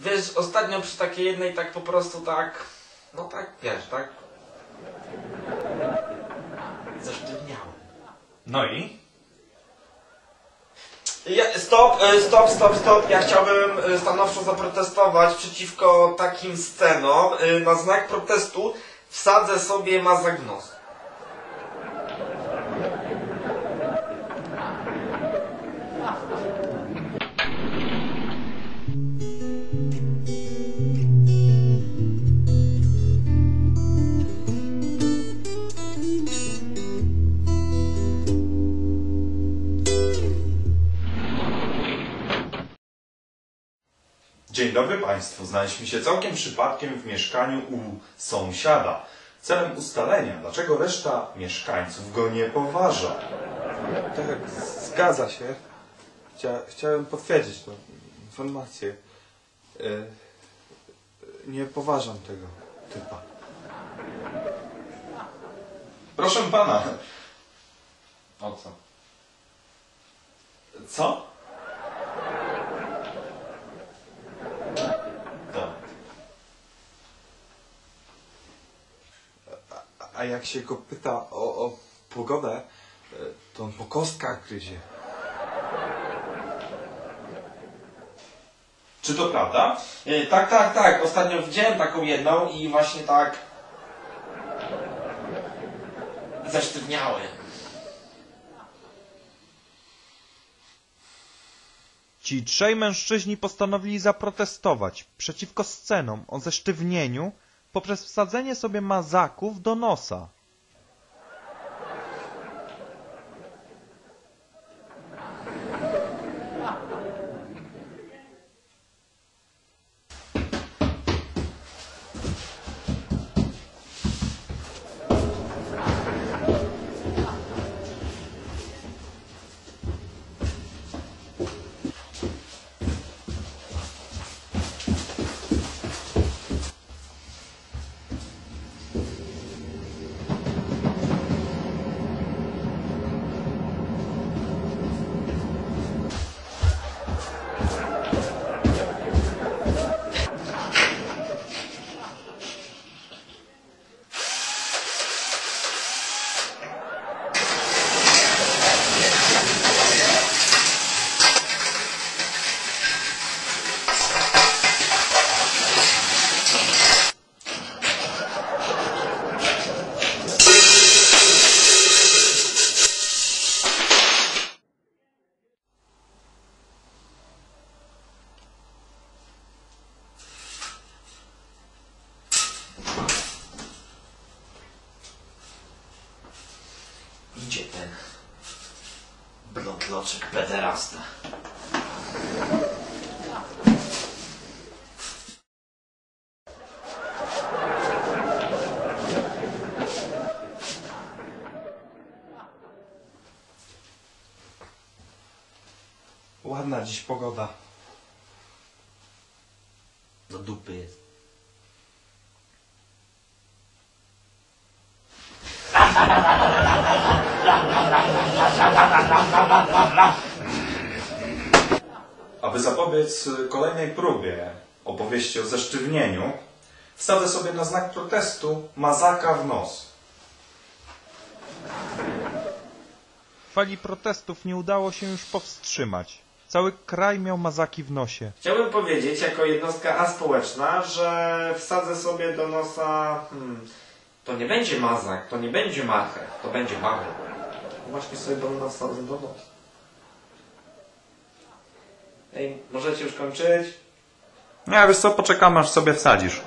Wiesz, ostatnio przy takiej jednej tak po prostu tak... No tak, wiesz, tak... Zasztywniałem. No i? Ja, stop, e, stop, stop, stop. Ja chciałbym e, stanowczo zaprotestować przeciwko takim scenom. E, Na znak protestu wsadzę sobie mazak Dzień dobry Państwu. Znaleźliśmy się całkiem przypadkiem w mieszkaniu u sąsiada. Celem ustalenia, dlaczego reszta mieszkańców go nie poważa. Tak, zgadza się. Chcia, chciałem potwierdzić tą informację. E, nie poważam tego typa. Proszę Pana. O co? Co? Tak. A- jak się go pyta o, o pogodę, e, to on po kostkach gryzie. Czy to prawda? E, Tak, tak, tak. Ostatnio widziałem taką jedną i właśnie tak... Zasztywniałem. Ci trzej mężczyźni postanowili zaprotestować przeciwko scenom o zesztywnieniu poprzez wsadzenie sobie mazaków do nosa. Ten... Blondloczek pederasta. Ładna dziś pogoda. Do dupy jest. Aby zapobiec kolejnej próbie opowieści o zesztywnieniu, wsadzę sobie na znak protestu mazaka w nos. Fali protestów nie udało się już powstrzymać. Cały kraj miał mazaki w nosie. Chciałbym powiedzieć, jako jednostka aspołeczna, że wsadzę sobie do nosa... Hmm, to nie będzie mazak, to nie będzie marchew, to będzie marchew. Właśnie sobie do nosa wsadzę do nosa. Ej, możecie już kończyć? Nie, wiesz co, poczekamy aż sobie wsadzisz.